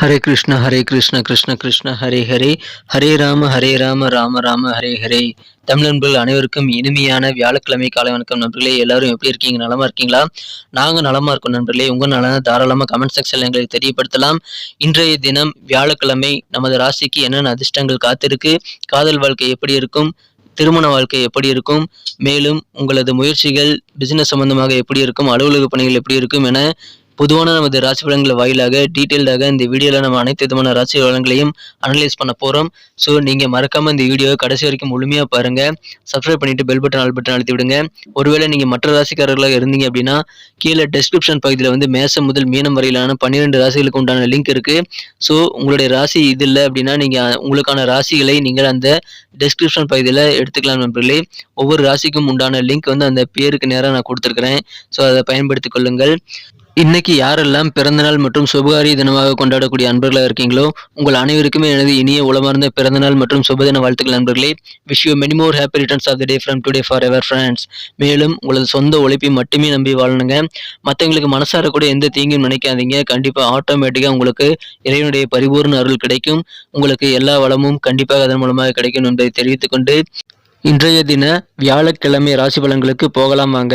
ஹரே கிருஷ்ண ஹரே கிருஷ்ண கிருஷ்ண கிருஷ்ண ஹரே ஹரே. ஹரே ராம ஹரே ராம ராம ராம ஹரே ஹரே. தமிழ் நண்பர்கள் அனைவருக்கும் இனிமையான வியாழக்கிழமை காலை வணக்கம் நண்பர்களே. எல்லாரும் எப்படி இருக்கீங்க? நலமா இருக்கீங்களா? நாங்க நலமா இருக்கோம் நண்பர்களே. உங்க நலன தாராளமா கமெண்ட் செக்ஷன்ல எங்களுக்கு தெரியப்படுத்தலாம். இன்றைய தினம் வியாழக்கிழமை நமது ராசிக்கு என்னென்ன அதிர்ஷ்டங்கள் காத்திருக்கு? காதல் வாழ்க்கை எப்படி இருக்கும்? திருமண வாழ்க்கை எப்படி இருக்கும்? மேலும் உங்களது முயற்சிகள் பிசினஸ் சம்பந்தமாக எப்படி இருக்கும்? அலுவலக பணிகள் எப்படி இருக்கும் என பொதுவான நமது ராசி பலன்கள் வாயிலாக டீட்டெயில்டாக இந்த வீடியோவில் நம்ம அனைத்து விதமான ராசி பலன்களையும் அனலைஸ் பண்ண போகிறோம் ஸோ நீங்கள் மறக்காமல் இந்த வீடியோவை கடைசி வரைக்கும் முழுமையாக பாருங்கள் சப்ஸ்கிரைப் பண்ணிவிட்டு பெல் பட்டன் ஆல் பட்டன் அழுத்தி விடுங்க. ஒருவேளை நீங்கள் மற்ற ராசிக்காரர்களாக இருந்தீங்க அப்படின்னா கீழே டெஸ்கிரிப்ஷன் பகுதியில் வந்து மேசம் முதல் மீனம் வரையிலான பன்னிரெண்டு ராசிகளுக்கு உண்டான லிங்க் இருக்குது ஸோ உங்களுடைய ராசி இது இல்லை அப்படின்னா நீங்கள் உங்களுக்கான ராசிகளை நீங்கள் அந்த டெஸ்கிரிப்ஷன் பகுதியில் எடுத்துக்கலாம் நண்பர்களே. ஒவ்வொரு ராசிக்கும் உண்டான லிங்க் வந்து அந்த பேருக்கு நேராக நான் கொடுத்துருக்குறேன். ஸோ அதை பயன்படுத்திக் கொள்ளுங்கள். இன்னைக்கு யாரெல்லாம் பிறந்தநாள் மற்றும் சுபகாரிய தினமாக கொண்டாடக்கூடிய அன்பர்களாக இருக்கீங்களோ உங்கள் அனைவருக்குமே எனது இனிய உளமார்ந்த பிறந்தநாள் மற்றும் சுபதின வாழ்த்துக்கள் நண்பர்களே. Wish you many more happy returns of the day from today for ever friends மேலும் உங்களது சொந்த உழைப்பை மட்டுமே நம்பி வாழணுங்க. மற்றவங்களுக்கு மனசார கூட எந்த தீங்கும் நினைக்காதீங்க. கண்டிப்பாக ஆட்டோமேட்டிக்காக உங்களுக்கு இறைவனுடைய பரிபூர்ண அருள் கிடைக்கும். உங்களுக்கு எல்லா வளமும் கண்டிப்பாக அதன் மூலமாக கிடைக்கும் என்பதை தெரிவித்துக்கொண்டு இன்றைய தின வியாழக்கிழமை ராசி பலன்களுக்கு போகலாம் வாங்க.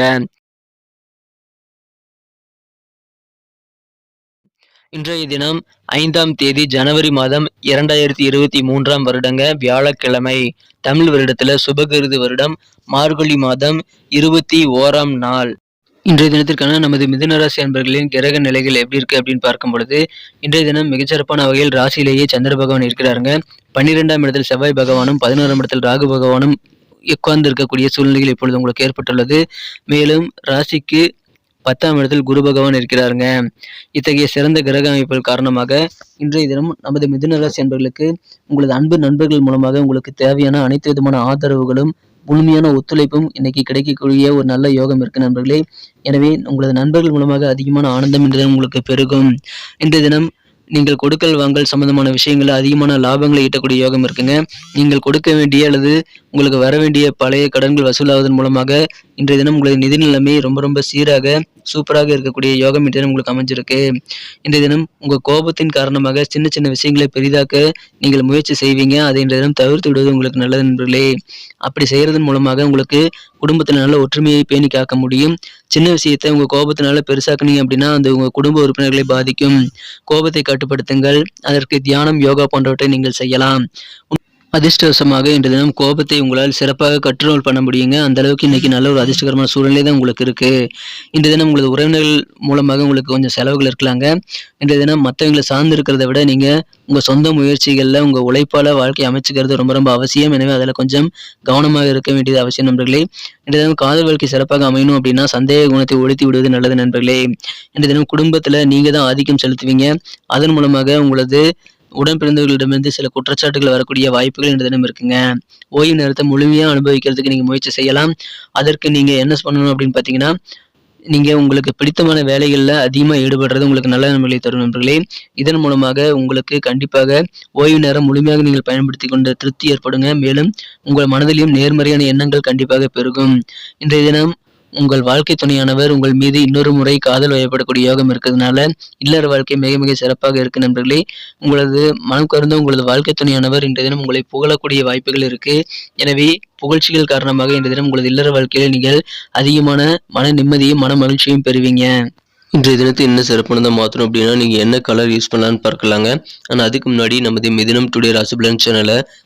இன்றைய தினம் ஐந்தாம் தேதி ஜனவரி மாதம் இரண்டாயிரத்தி இருபத்தி மூன்றாம் வருடங்க வியாழக்கிழமை. தமிழ் வருடத்துல சுபகிருது வருடம் மார்கழி மாதம் இருபத்தி ஓராம் நாள். இன்றைய தினத்திற்கான நமது மிதுனராசி அன்பர்களின் கிரக நிலைகள் எப்படி இருக்கு அப்படின்னு பார்க்கும் பொழுது இன்றைய தினம் மிகச்சிறப்பான வகையில் ராசியிலேயே சந்திர பகவான் இருக்கிறாருங்க. பன்னிரெண்டாம் இடத்தில் செவ்வாய் பகவானும் பதினோராம் இடத்தில் ராகு பகவானும் உட்கார்ந்து இருக்கக்கூடிய சூழ்நிலைகள் இப்பொழுது உங்களுக்கு ஏற்பட்டுள்ளது. மேலும் ராசிக்கு பத்தாம் இடத்தில் குரு பகவான் இருக்கிறாருங்க. இத்தகைய சிறந்த கிரக அமைப்புகள் காரணமாக இன்றைய தினம் நமது மிதுன ராசி என்பவர்களுக்கு உங்களது அன்பு நண்பர்கள் மூலமாக உங்களுக்கு தேவையான அனைத்து விதமான ஆதரவுகளும் முழுமையான ஒத்துழைப்பும் இன்னைக்கு கிடைக்கக்கூடிய ஒரு நல்ல யோகம் இருக்கு நண்பர்களே. எனவே உங்களது நண்பர்கள் மூலமாக அதிகமான ஆனந்தம் இன்றைய தினம் உங்களுக்கு பெருகும். இன்றைய தினம் நீங்கள் கொடுக்கல் வாங்கல் சம்பந்தமான விஷயங்களில் அதிகமான லாபங்களை ஈட்டக்கூடிய யோகம் இருக்குங்க. நீங்கள் கொடுக்க வேண்டிய அல்லது உங்களுக்கு வர வேண்டிய பழைய கடன்கள் வசூலாவதன் மூலமாக இன்றைய தினம் உங்களது நிதி நிலைமை ரொம்ப ரொம்ப சீராக சூப்பராக இருக்கக்கூடிய யோகம் இன்றைய தினம் உங்களுக்கு அமைஞ்சிருக்கு. இன்றைய தினம் உங்கள் கோபத்தின் காரணமாக சின்ன சின்ன விஷயங்களை பெரிதாக்க நீங்கள் முயற்சி செய்வீங்க. அதை இன்றைய தினம் தவிர்த்து விடுவது உங்களுக்கு நல்லது நண்பர்களே. அப்படி செய்யறதன் மூலமாக உங்களுக்கு குடும்பத்தில் நல்ல ஒற்றுமையை பேணி காக்க முடியும். சின்ன விஷயத்தை உங்கள் கோபத்தினால பெருசாக்குனீங்க அப்படின்னா அந்த உங்கள் குடும்ப உறுப்பினர்களை பாதிக்கும். கோபத்தை கட்டுப்படுத்துங்கள். அதற்கு தியானம் யோகா போன்றவற்றை நீங்கள் செய்யலாம். அதிர்ஷ்டவசமாக இன்று தினம் கோபத்தை உங்களால் சிறப்பாக கண்ட்ரோல் பண்ண முடியுங்க. அந்த அளவுக்கு இன்னைக்கு நல்ல ஒரு அதிர்ஷ்டகரமான சூழ்நிலை தான் உங்களுக்கு இருக்கு. இன்று தினம் உங்களது உறவினர்கள் மூலமாக உங்களுக்கு கொஞ்சம் செலவுகள் இருக்கலாங்க இன்றைய தினம் மற்றவங்களை சார்ந்து இருக்கிறத விட நீங்க உங்க சொந்த முயற்சிகளில் உங்க உழைப்பால வாழ்க்கை அமைச்சுக்கிறது ரொம்ப ரொம்ப அவசியம். எனவே அதில் கொஞ்சம் கவனமாக இருக்க வேண்டியது அவசியம் நண்பர்களே. இன்றைய தினம் காதல் வாழ்க்கை சிறப்பாக அமையணும் அப்படின்னா சந்தேக குணத்தை ஒழித்து விடுவது நல்லது நண்பர்களே. இன்றைய தினம் குடும்பத்துல நீங்க தான் ஆதிக்கம் செலுத்துவீங்க. அதன் மூலமாக உங்களது உடன் பிறந்தவர்களிடமிருந்து சில குற்றச்சாட்டுகள் வரக்கூடிய வாய்ப்புகள் இந்த தினம் இருக்குங்க. ஓய்வு நேரத்தை முழுமையாக அனுபவிக்கிறதுக்கு நீங்கள் முயற்சி செய்யலாம். அதற்கு நீங்கள் என்ன பண்ணணும் அப்படின்னு பார்த்தீங்கன்னா நீங்கள் உங்களுக்கு பிடித்தமான வேலைகளில் அதிகமாக ஈடுபடுறது உங்களுக்கு நல்ல நன்மைகளை தரும் நண்பர்களே. இதன் மூலமாக உங்களுக்கு கண்டிப்பாக ஓய்வு நேரம் முழுமையாக நீங்கள் பயன்படுத்தி கொண்ட திருப்தி ஏற்படுங்க. மேலும் உங்கள் மனதிலையும் நேர்மறையான எண்ணங்கள் கண்டிப்பாக பெருகும். இன்றைய தினம் உங்கள் வாழ்க்கை துணையானவர் உங்கள் மீது இன்னொரு முறை காதல் வயப்படக்கூடிய யோகம் இருக்கிறதுனால இல்லற வாழ்க்கை மிக மிக சிறப்பாக இருக்கு நண்பர்களே. உங்களது மனம் கருந்த உங்களது வாழ்க்கை துணையானவர் இன்றைய தினம் உங்களை புகழக்கூடிய வாய்ப்புகள் இருக்கு. எனவே புகழ்ச்சிகள் காரணமாக இன்றைய தினம் உங்களது இல்லற வாழ்க்கையில் நீங்கள் அதிகமான மன நிம்மதியும் மன மகிழ்ச்சியும் பெறுவீங்க. இன்றைய தினத்தை என்ன சிறப்பானதாக மாற்றணும் அப்படின்னா நீங்கள் என்ன கலர் யூஸ் பண்ணலான்னு பார்க்கலாங்க. ஆனால் அதுக்கு முன்னாடி நமது மிதினம் டுடே ராசிபலன் சேனலை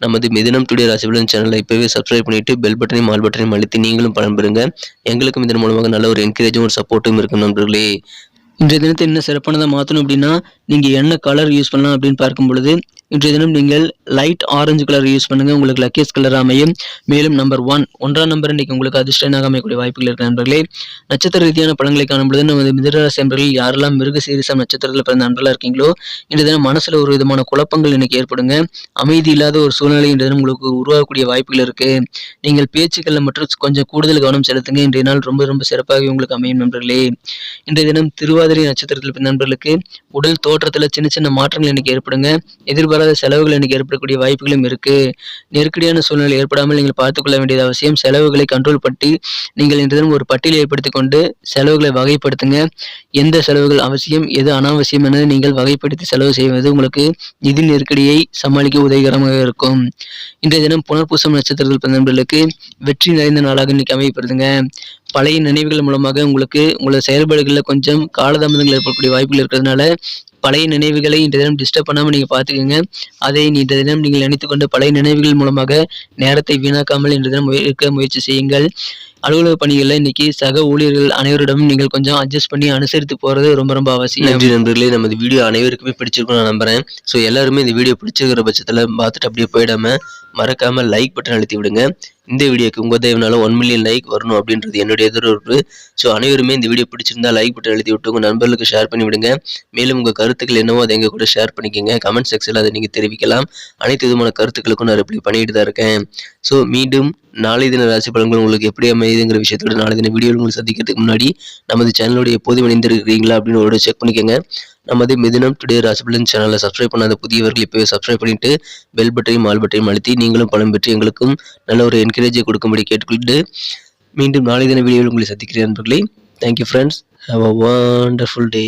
நமது மிதனம் டுடே ராசிபலன் சேனலை இப்போவே சப்ஸ்கிரைப் பண்ணிட்டு பெல் பட்டனையும் மால் பட்டனையும் அழுத்தி நீங்களும் பயன்பெறுங்க எங்களுக்கும் இதன் மூலமாக நல்ல ஒரு என்கரேஜும் ஒரு சப்போர்ட்டும் இருக்கும் நண்பர்களே. இன்றைய தினத்தை என்ன சிறப்பானதாக மாற்றணும் அப்படின்னா நீங்கள் என்ன கலர் யூஸ் பண்ணலாம் அப்படின்னு பார்க்கும் பொழுது இன்றைய தினம் நீங்கள் லைட் ஆரஞ்சு கலர் யூஸ் பண்ணுங்க. உங்களுக்கு லக்கேஸ் கலர் அமையும். மேலும் நம்பர் ஒன் ஒன்றாம் நம்பர் இன்னைக்கு உங்களுக்கு அதிர்ஷ்டனாக அமையக்கூடிய வாய்ப்புகள் இருக்கு நண்பர்களே. நட்சத்திர ரீதியான பலன்களை காணும்போது நமது மிதராசி நண்பர்கள் யாரெல்லாம் மிருக சீரிசம் நட்சத்திரத்தில் பிறந்த நண்பர்களாக இருக்கீங்களோ இன்றைய தினம் மனசில் ஒரு விதமான குழப்பங்கள் இன்னைக்கு ஏற்படுங்க. அமைதி இல்லாத ஒரு சூழ்நிலை இன்றைய தினம் உங்களுக்கு உருவாகக்கூடிய வாய்ப்புகள் இருக்கு. நீங்கள் பேச்சுக்களில் மற்றும் கொஞ்சம் கூடுதல் கவனம் செலுத்துங்க. இன்றைய நாள் ரொம்ப ரொம்ப சிறப்பாக உங்களுக்கு அமையும் நண்பர்களே. இன்றைய தினம் திருவாதிரை நட்சத்திரத்தில் பிறந்த நண்பர்களுக்கு உடல் தோற்றத்தில் சின்ன சின்ன மாற்றங்கள் இன்னைக்கு ஏற்படுங்க. எதிர்பாராத செலவுகள் எனக்கு ஏற்படக்கூடிய வாய்ப்புகளும் இருக்கு. நெருக்கடியான சூழ்நிலை ஏற்படாமல் நீங்கள் பார்த்துக்கொள்ள வேண்டியது அவசியம். செலவுகளை கண்ட்ரோல் பற்றி நீங்கள் இன்று தினம் ஒரு பட்டியலை ஏற்படுத்தி கொண்டு செலவுகளை வகைப்படுத்துங்க. எந்த செலவுகள் அவசியம் எது அனாவசியம் என நீங்கள் வகைப்படுத்தி செலவு செய்வது உங்களுக்கு நிதி நெருக்கடியை சமாளிக்க உதவிகரமாக இருக்கும். இன்றைய தினம் புனர்பூசம் நட்சத்திரத்தில் பிறந்த நண்பர்களுக்கு வெற்றி நிறைந்த நாளாக இன்னைக்கு அமையப்படுதுங்க பழைய நினைவுகள் மூலமாக உங்களுக்கு உங்களோட செயல்பாடுகளில் கொஞ்சம் காலதாமதங்கள் ஏற்படக்கூடிய வாய்ப்புகள் இருக்கிறதுனால பழைய நினைவுகளை இந்த தினம் டிஸ்டர்ப் பண்ணாமல் நீங்கள் பார்த்துக்கோங்க. அதை இந்த தினம் நீங்கள் நினைத்துக்கொண்டு பழைய நினைவுகள் மூலமாக நேரத்தை வீணாக்காமல் இன்று தினம் இருக்க முயற்சி செய்யுங்கள். அலுவலக பணிகளில் இன்னைக்கு சக ஊழியர்கள் அனைவரிடமும் நீங்கள் கொஞ்சம் அட்ஜஸ்ட் பண்ணி அனுசரித்து போகிறது ரொம்ப ரொம்ப அவசியம். நன்றி நண்பர்களே நமது வீடியோ அனைவருக்குமே பிடிச்சிருக்கும் நான் நம்புறேன். ஸோ எல்லாருமே இந்த வீடியோ பிடிச்சிருக்கிற பட்சத்தில் பார்த்துட்டு அப்படியே போயிடாம மறக்காம லைக் பட்டன் அழுத்தி விடுங்க. இந்த வீடியோக்கு உங்கள் தேவனால ஒன் மில்லியன் லைக் வரணும் அப்படின்றது என்னுடைய எதிர்ப்பு ஸோ அனைவருமே இந்த வீடியோ பிடிச்சிருந்தா லைக் பட்டன் எழுதி விட்டு உங்கள் நண்பர்களுக்கு ஷேர் பண்ணி விடுங்க. மேலும் உங்கள் கருத்துக்கள் என்னவோ அதை எங்கள் கூட ஷேர் பண்ணிக்கோங்க. கமெண்ட் செக்ஷனில் அதை நீங்கள் தெரிவிக்கலாம். அனைத்து விதமான கருத்துக்களுக்கும் நான் ரிப்ளை பண்ணிட்டு தான் இருக்கேன். ஸோ மீண்டும் நாளை தின ராசி பலன்கள் உங்களுக்கு எப்படி அமையுதுங்கிற விஷயத்தோட நாளை தின வீடியோ உங்களுக்கு சந்திக்கிறதுக்கு முன்னாடி நமது சேனலோட எப்போதும் இணைந்திருக்கிறீங்களா அப்படின்னு ஒரு செக் பண்ணிக்கோங்க. நமது மிதினம் டுடே ராசிபலன் சேனலை சப்ஸ்கிரைப் பண்ணாத புதியவர்கள் இப்போவே சப்ஸ்கிரைப் பண்ணிட்டு பெல் பட்டையும் ஆல் பட்டையும் அழுத்தி நீங்களும் பலம் பெற்று எங்களுக்கும் நல்ல ஒரு என்கரேஜை கொடுக்கும்படி கேட்டுக்கொண்டு மீண்டும் நாளை தின வீடியோவில் உங்களை சந்திக்கிறேன் நண்பர்களே. Thank you friends have a wonderful day